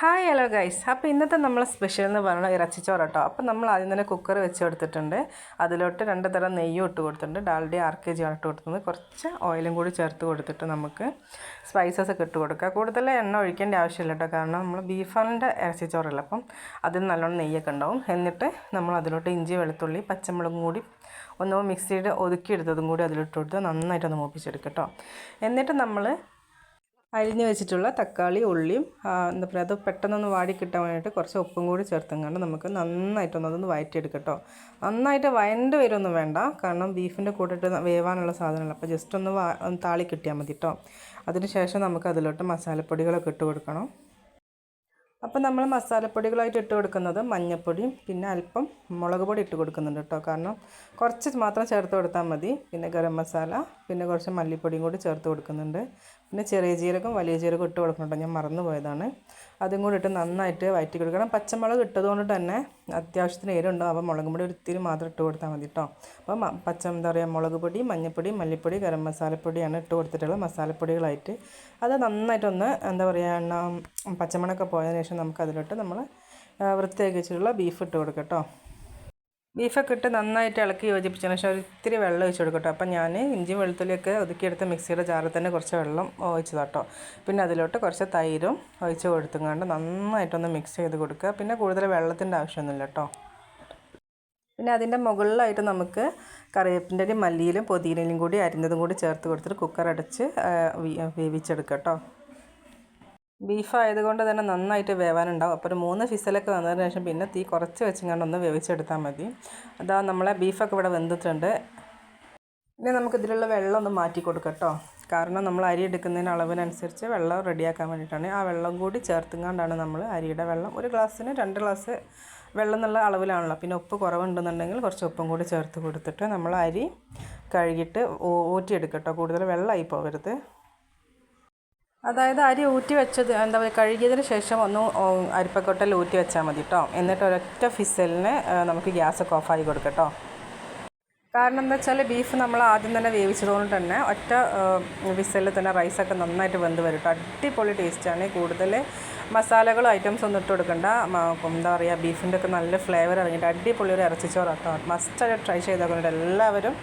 Hi hello guys അപ്പോൾ ഇന്നത്തെ നമ്മൾ സ്പെഷ്യൽ എന്ന് പറയുന്നത് ഇറച്ചിച്ചോറ് കേട്ടോ അപ്പോൾ നമ്മൾ ആദ്യം തന്നെ കുക്കർ വെച്ച് കൊടുത്തിട്ടുണ്ട് അതിലോട്ട് രണ്ട് തരം നെയ്യും ഇട്ട് കൊടുത്തിട്ടുണ്ട്. ഡാൽഡി ആർ കെ ജി ആണ് ഇട്ട് കൊടുത്തത് കുറച്ച് ഓയിലും കൂടി ചേർത്ത് കൊടുത്തിട്ട് നമുക്ക് സ്പൈസസ് ഒക്കെ ഇട്ട് കൊടുക്കുക കൂടുതൽ എണ്ണ ഒഴിക്കേണ്ട ആവശ്യമില്ല കേട്ടോ. കാരണം നമ്മൾ ബീഫാണിന്റെ ഇറച്ചിച്ചോറല്ല. അപ്പം അതിൽ നല്ലോണം നെയ്യൊക്കെ ഉണ്ടാവും. എന്നിട്ട് നമ്മൾ അതിലോട്ട് ഇഞ്ചി വെളുത്തുള്ളി പച്ചമുളകും കൂടി ഒന്ന് മിക്സിയുടെ ഒതുക്കിയെടുത്തതും കൂടി അതിലിട്ട് കൊടുത്ത് നന്നായിട്ടൊന്ന് മൂപ്പിച്ചെടുക്കുക കേട്ടോ. എന്നിട്ട് നമ്മൾ അരിഞ്ഞ് വെച്ചിട്ടുള്ള തക്കാളി ഉള്ളിയും എന്താ പറയുക അത് പെട്ടെന്നൊന്ന് വാടി കിട്ടാൻ വേണ്ടിയിട്ട് കുറച്ച് ഉപ്പും കൂടി ചേർത്തും നമുക്ക് നന്നായിട്ടൊന്ന് അതൊന്ന് വയറ്റിയെടുക്കട്ടോ കേട്ടോ. നന്നായിട്ട് വയണ്ട വരുമൊന്നും വേണ്ട. കാരണം ബീഫിന്റെ കൂട്ടിട്ട് വേവാനുള്ള സാധനമല്ല. അപ്പോൾ ജസ്റ്റ് ഒന്ന് താളി കിട്ടിയാൽ മതി കേട്ടോ. അതിന് ശേഷം നമുക്ക് അതിലോട്ട് മസാലപ്പൊടികളൊക്കെ ഇട്ട് കൊടുക്കണം. അപ്പോൾ നമ്മൾ മസാലപ്പൊടികളായിട്ട് ഇട്ട് കൊടുക്കുന്നത് മഞ്ഞൾപ്പൊടിയും പിന്നെ അല്പം മുളക് പൊടി ഇട്ട് കൊടുക്കുന്നുണ്ട് കേട്ടോ. കാരണം കുറച്ച് മാത്രം ചേർത്ത് കൊടുത്താൽ മതി. പിന്നെ ഗരം മസാല പിന്നെ കുറച്ച് മല്ലിപ്പൊടിയും കൂടി ചേർത്ത് കൊടുക്കുന്നുണ്ട്. പിന്നെ ചെറിയ ജീരകം വലിയ ജീരകം ഇട്ട് കൊടുക്കുന്നുണ്ടോ. ഞാൻ മറന്നു പോയതാണ് അതും കൂടി ഇട്ട് നന്നായിട്ട് വയറ്റി കൊടുക്കണം. പച്ചമുളക് ഇട്ടതുകൊണ്ട് തന്നെ അത്യാവശ്യത്തിന് എരിവുണ്ടാവും അപ്പോൾ മുളക് പൊടി ഒരിത്തിരി മാത്രം ഇട്ട് കൊടുത്താൽ മതി കേട്ടോ അപ്പോൾ പച്ച എന്താ പറയുക മുളക് പൊടി മഞ്ഞൾപ്പൊടി മല്ലിപ്പൊടി ഗരം മസാലപ്പൊടിയാണ് ഇട്ട് കൊടുത്തിട്ടുള്ളത്. മസാലപ്പൊടികളായിട്ട് അത് നന്നായിട്ടൊന്ന് എന്താ പറയുക എണ്ണ പച്ചമണൊക്കെ പോയതിന് ശേഷം നമുക്ക് അതിലോട്ട് നമ്മൾ വൃത്തിയാക്കി വെച്ചിട്ടുള്ള ബീഫ് ഇട്ട് കൊടുക്കാം കേട്ടോ ബീഫൊക്കെ ഇട്ട് നന്നായിട്ട് ഇളക്കി യോജിപ്പിച്ചതിന് ശേഷം ഒരിത്തിരി വെള്ളം ഒഴിച്ച് കൊടുക്കട്ടോ അപ്പം ഞാൻ ഇഞ്ചി വെളുത്തുള്ളിയൊക്കെ ഒതുക്കിയെടുത്ത് മിക്സിയുടെ ജാറിൽ തന്നെ കുറച്ച് വെള്ളം ഒഴിച്ച് തട്ടോ പിന്നെ അതിലോട്ട് കുറച്ച് തൈരും ഒഴിച്ച് കൊടുത്തുകൊണ്ട് നന്നായിട്ടൊന്ന് മിക്സ് ചെയ്ത് കൊടുക്കുക. പിന്നെ കൂടുതൽ വെള്ളത്തിന്റെ ആവശ്യമൊന്നുമില്ല കേട്ടോ. പിന്നെ അതിന്റെ മുകളിലായിട്ട് നമുക്ക് കറിവേപ്പിന്റെ മല്ലിയിലും പുതിനയിലും കൂടി അരിഞ്ഞതും കൂടി ചേർത്ത് കൊടുത്തിട്ട് കുക്കർ അടച്ച് വേവിച്ചെടുക്കാം കേട്ടോ. ബീഫ് ആയതുകൊണ്ട് തന്നെ നന്നായിട്ട് വേവാനുണ്ടാവും. അപ്പോൾ ഒരു മൂന്ന് ഫിസലൊക്കെ വന്നതിന് ശേഷം പിന്നെ തീ കുറച്ച് വെച്ചിങ്ങാണ്ട് ഒന്ന് വേവിച്ചെടുത്താൽ മതി. അതാ നമ്മളെ ബീഫൊക്കെ ഇവിടെ വെന്തിട്ടുണ്ട്. ഇനി നമുക്ക് ഇതിലുള്ള വെള്ളം ഒന്ന് മാറ്റി കൊടുക്കാം കേട്ടോ. കാരണം നമ്മൾ അരി എടുക്കുന്നതിന് അളവിനനുസരിച്ച് വെള്ളം റെഡിയാക്കാൻ വേണ്ടിയിട്ടാണ്. ആ വെള്ളം കൂടി ചേർത്തുകൊണ്ടാണ് നമ്മൾ അരിയുടെ വെള്ളം. ഒരു ഗ്ലാസ്സിന് രണ്ട് ഗ്ലാസ് വെള്ളം എന്നുള്ള അളവിലാണല്ലോ. പിന്നെ ഉപ്പ് കുറവുണ്ടെന്നുണ്ടെങ്കിൽ കുറച്ച് ഉപ്പും കൂടി ചേർത്ത് കൊടുത്തിട്ട് നമ്മൾ അരി കഴുകിയിട്ട് ഊറ്റിയെടുക്കട്ടോ കൂടുതൽ വെള്ളമായി പോകരുത് അതായത് അരി ഊറ്റി വെച്ചത് എന്താ പറയുക കഴുകിയതിന് ശേഷം ഒന്ന് അരിപ്പക്കൊട്ടയിൽ ഊറ്റി വെച്ചാൽ മതി കേട്ടോ എന്നിട്ട് ഒരൊറ്റ ഫിസലിന് നമുക്ക് ഗ്യാസൊക്കെ ഓഫാക്കി കൊടുക്കാം കേട്ടോ കാരണം എന്താ വെച്ചാൽ ബീഫ് നമ്മൾ ആദ്യം തന്നെ വേവിച്ചതുകൊണ്ട് തന്നെ ഒറ്റ വിസലിൽ തന്നെ റൈസൊക്കെ നന്നായിട്ട് വെന്ത് വരും കേട്ടോ അടിപൊളി ടേസ്റ്റാണ് കൂടുതൽ മസാലകളും ഐറ്റംസ് ഒന്നും ഇട്ട് കൊടുക്കണ്ട. എന്താ പറയുക ബീഫിന്റെ ഒക്കെ നല്ല ഫ്ലേവർ ഇറങ്ങിയിട്ട് അടിപൊളി ഒരു ഇറച്ചിച്ചോറ് കേട്ടോ മസ്റ്റായിട്ട് ട്രൈ ചെയ്തേക്കുന്നുണ്ട് എല്ലാവരും.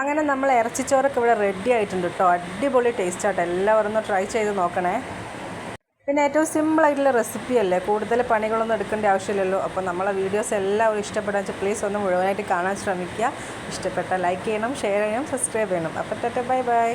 അങ്ങനെ നമ്മൾ ഇറച്ചിച്ചോറൊക്കെ ഇവിടെ റെഡി ആയിട്ടുണ്ട് കേട്ടോ അടിപൊളി ടേസ്റ്റ് ആട്ടോ. എല്ലാവരും ഒന്ന് ട്രൈ ചെയ്ത് നോക്കണേ. പിന്നെ ഏറ്റവും സിമ്പിൾ ആയിട്ടുള്ള റെസിപ്പി അല്ലേ? കൂടുതൽ പണികളൊന്നും എടുക്കേണ്ട ആവശ്യമില്ലല്ലോ. അപ്പോൾ നമ്മളെ വീഡിയോസ് എല്ലാവരും ഇഷ്ടപ്പെടാൻ വെച്ചാൽ പ്ലീസ് ഒന്ന് മുഴുവനായിട്ട് കാണാൻ ശ്രമിക്കുക. ഇഷ്ടപ്പെട്ട ലൈക്ക് ചെയ്യണം ഷെയർ ചെയ്യണം സബ്സ്ക്രൈബ് ചെയ്യണം. അപ്പോൾ തൊട്ട് ബൈ ബൈ